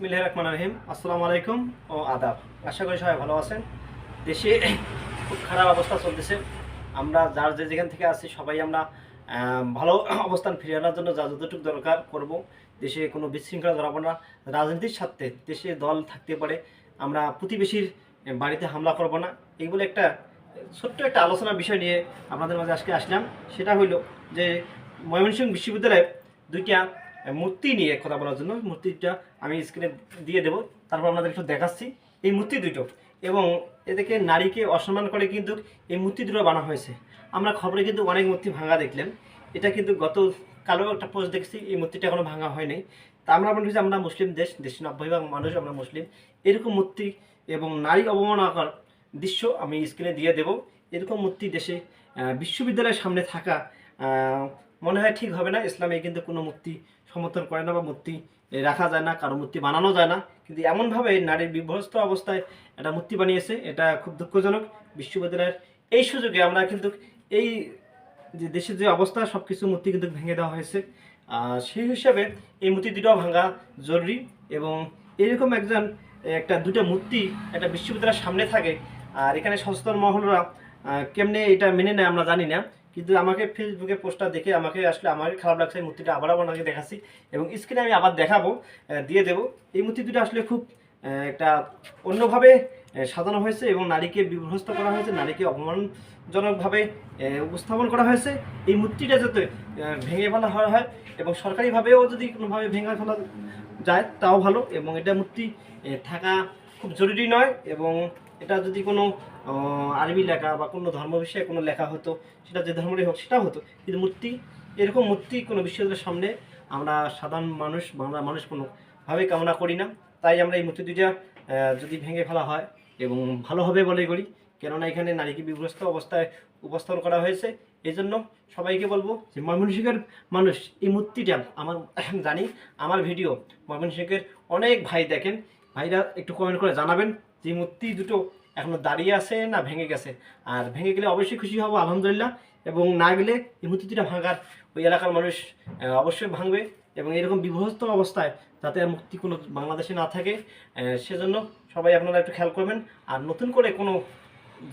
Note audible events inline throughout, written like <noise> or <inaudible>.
বিসমিল্লাহির রহমানির রহিম। আসসালামু আলাইকুম ও আদাব। আশা করি সবাই ভালো আছেন। দেশে খুব খারাপ অবস্থা চলতেছে। আমরা যার যে যেখান থেকে আছি, সবাই আমরা ভালো অবস্থান ফিরিয়ে আনার জন্য যা যতটুকু দরকার করব। দেশে কোনো বিশৃঙ্খলা ধরাবো না। রাজনীতির স্বার্থে দেশে দল থাকতে পারে। আমরা প্রতিবেশীর বাড়িতে হামলা করব না। এইগুলো একটা ছোট্ট একটা আলোচনার বিষয় নিয়ে আপনাদের মাঝে আজকে আসলাম। সেটা হইল যে ময়মনসিংহ বিশ্ববিদ্যালয়ে দুইটা মূর্তি নিয়ে কথা বলার জন্য। মূর্তিটা আমি স্ক্রিনে দিয়ে দেব। তারপর আপনাদের একটু দেখাচ্ছি। এই মূর্তি দুটো। এবং এদেরকে নারীকে অসম্মান করে কিন্তু এই মূর্তি দুটো বানা হয়েছে। আমরা খবরে কিন্তু অনেক মূর্তি ভাঙা দেখলেন এটা কিন্তু গত কালো একটা পোস্ট দেখছি। এই মূর্তিটা এখনও ভাঙা হয়নি। তা আমরা মনে করছি আমরা মুসলিম দেশ, দেশের নব্বই ভাগ মানুষ, আমরা মুসলিম। এরকম মূর্তি এবং নারী অবমাননাকর দৃশ্য আমি স্ক্রিনে দিয়ে দেব। এরকম মূর্তি দেশে বিশ্ববিদ্যালয়ের সামনে থাকা মনে হয় ঠিক হবে না। ইসলামে কিন্তু কোনো মূর্তি সমর্থন করে না বা মূর্তি রাখা যায় না, কারও মূর্তি বানানো যায় না। কিন্তু এমনভাবে নারীর বিভ্রস্ত অবস্থায় একটা মূর্তি বানিয়েছে, এটা খুব দুঃখজনক। বিশ্ববিদ্যালয়ের এই সুযোগে আমরা কিন্তু এই যে দেশের যে অবস্থা সব কিছু মূর্তি কিন্তু ভেঙে দেওয়া হয়েছে। সেই হিসাবে এই মূর্তি দুটাও ভাঙা জরুরি এবং এরকম একজন, একটা দুটো মূর্তি একটা বিশ্ববিদ্যালয়ের সামনে থাকে। আর এখানে সচেতন মহলরা কেমনে এটা মেনে নেয় আমরা জানি না। কিন্তু আমাকে ফেসবুকে পোস্টটা দেখে আমাকে আসলে আমার খারাপ লাগছে, এই মূর্তিটা আবার আপনাকে দেখাচ্ছি। এবং স্ক্রিনে আমি আবার দেখাবো দিয়ে দেবো। এই মূর্তি দুটো আসলে খুব একটা অন্যভাবে সাজানো হয়েছে এবং নারীকে বিভ্রস্ত করা হয়েছে, নারীকে অপমানজনকভাবে উপস্থাপন করা হয়েছে। এই মূর্তিটা যাতে ভেঙে ফেলা হয় এবং সরকারিভাবেও যদি কোনোভাবে ভেঙে ফেলা যায়, তাও ভালো। এবং এটা মূর্তি থাকা খুব জরুরি নয় এবং এটা যদি কোনো আরবি লেখা বা কোনো ধর্ম বিষয়ে কোনো লেখা হতো, সেটা যে ধর্মেরই হোক সেটা হতো। কিন্তু মূর্তি, এরকম মূর্তি কোনো বিশ্ববিদ্যালয়ের সামনে আমরা সাধারণ মানুষ, বাংলার মানুষ কোনোভাবে কামনা করি না। তাই আমরা এই মূর্তি দুইটা যদি ভেঙে ফেলা হয় এবং ভালো হবে বলে করি। কেননা এখানে নারীকে বিভ্রস্ত অবস্থায় উপস্থাপন করা হয়েছে। এই জন্য সবাইকে বলব যে ময়মনসিংহের মানুষ, এই মূর্তিটা আমার, <clears throat> জানি, আমার ভিডিও ময়মনসিংহের অনেক ভাই দেখেন। ভাইরা একটু কমেন্ট করে জানাবেন যে মূর্তি দুটো এখনও দাঁড়িয়ে আছে না ভেঙে গেছে। আর ভেঙে গেলে অবশ্যই খুশি হব, আলহামদুলিল্লাহ। এবং না গেলে এই মূর্তিটা ভাঙার ওই এলাকার মানুষ অবশ্যই ভাঙবে। এবং এরকম বিভস্ত অবস্থায় যাতে আর মুক্তি কোনো বাংলাদেশে না থাকে সেজন্য সবাই আপনারা একটু খেয়াল করবেন। আর নতুন করে কোনো,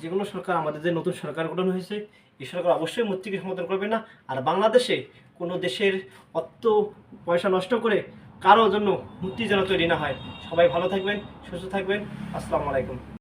যে কোনো সরকার, আমাদের যে নতুন সরকার গঠন হয়েছে, এই সরকার অবশ্যই মূর্তিকে সমর্থন করবে না। আর বাংলাদেশে কোনো দেশের অর্থ পয়সা নষ্ট করে কারোর জন্য মূর্তি যেন তৈরি না হয়। সবাই ভালো থাকবেন, সুস্থ থাকবেন। আসসালামু আলাইকুম।